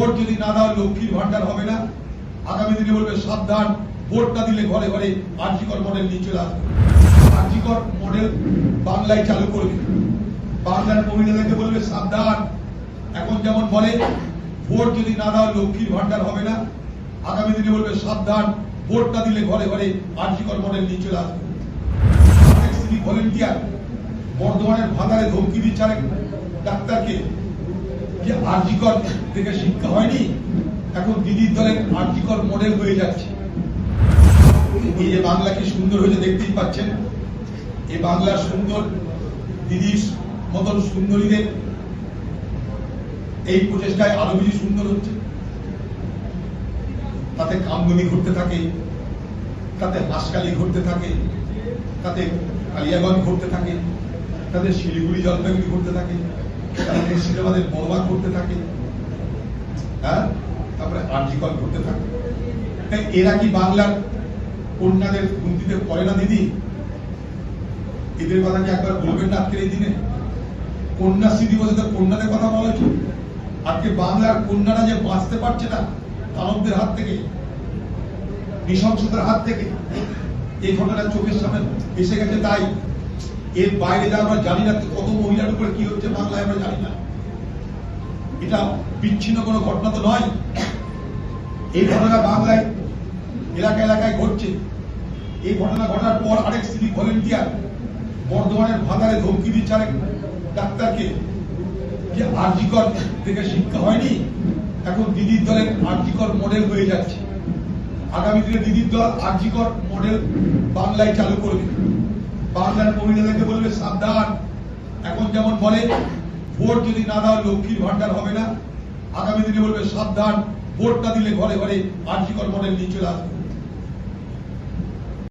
Vote যদি না দাও লক্ষ্মীর ভান্ডার হবে না। আগামী দিনে বলবে, সাবধান ভোট না দিলে ঘরে ঘরে আর্জিকর মডেল নিয়ে চলে আসবে। মডেল বাংলায় চালু করবে। বাংলার মহিলাদেরকে বলবে, সাবধান। এখন যেমন বলে, ভোট যদি না দাও লক্ষ্মীর ভান্ডার হবে না। আগামী দিনে বলবে, সাবধান ভোট না দিলে ঘরে ঘরে আর্জিকর মডেল নিয়ে চলে আসবে। ভলেন্টিয়ার বর্ধমানের ভাতারে ধমকি দিচ্ছে ডাক্তারকে। যে আর্জিকর থেকে শিক্ষা হয়নি, এখন দিদির দলের আর্জিকর মডেল হয়ে যাচ্ছে। এই যে সুন্দর হয়েছে দেখতেই পাচ্ছেন। এই বাংলা সুন্দর, দিদির মতন সুন্দরীদের এই প্রচেষ্টায় আরও বেশি সুন্দর হচ্ছে। তাতে কামদুনি ঘুরতে থাকে, তাতে হাঁসকালি ঘুরতে থাকে, তাতে কালিয়াগঞ্জ ঘুরতে থাকে তাদের শিলিগুড়ি জলপাইগুড়ি ঘুরতে থাকে। তাদের মুর্শিদাবাদের বড়বা ঘুরতে থাকে। হ্যাঁ? তারপরে আর্জিকল ঘুরতে থাকে। এরা কি বাংলার কন্যাদের গুনতিতে পড়ে না, দিদি? এদের কথা কি একবার বলবেন না আজকের এই দিনে? কন্যাশ্রী দিবসে তো কন্যাদের কথা বলা হয়েছে। আজকে বাংলার কন্যারা যে বাঁচতে পারছে না, দানবদের হাত থেকে নৃশংসতার হাত থেকে, এই ঘটনা চোখের সামনে এসে গেছে তাই এর বাইরে যা আমরা জানি না, কত মহিলার উপরে কি হচ্ছে বাংলায় আমরা জানি না। এটা বিচ্ছিন্ন কোনো ঘটনা তো নয়। এই ঘটনা বাংলায় এলাকা এলাকায় ঘটছে। এই ঘটনা ঘটার পর আরেক সিভিক ভলেন্টিয়ার বর্ধমানের ভাতারে ধমকি দিচ্ছে আরেক ডাক্তারকে যে আর্জিকর থেকে শিক্ষা হয়নি, এখন দিদির দলের আর্জিকর মডেল হয়ে যাচ্ছে। আগামী দিনে দিদির দল আর্জিকর মডেল বাংলায় চালু করবে। বাংলার মহিলাদেরকে বলবে সাবধান। এখন যেমন বলে, ভোট যদি না দাও লক্ষ্মীর ভান্ডার হবে না, আগামী দিনে বলবে সাবধান, ভোটটা দিলে ঘরে ঘরে আর্থিক চলে আসবে।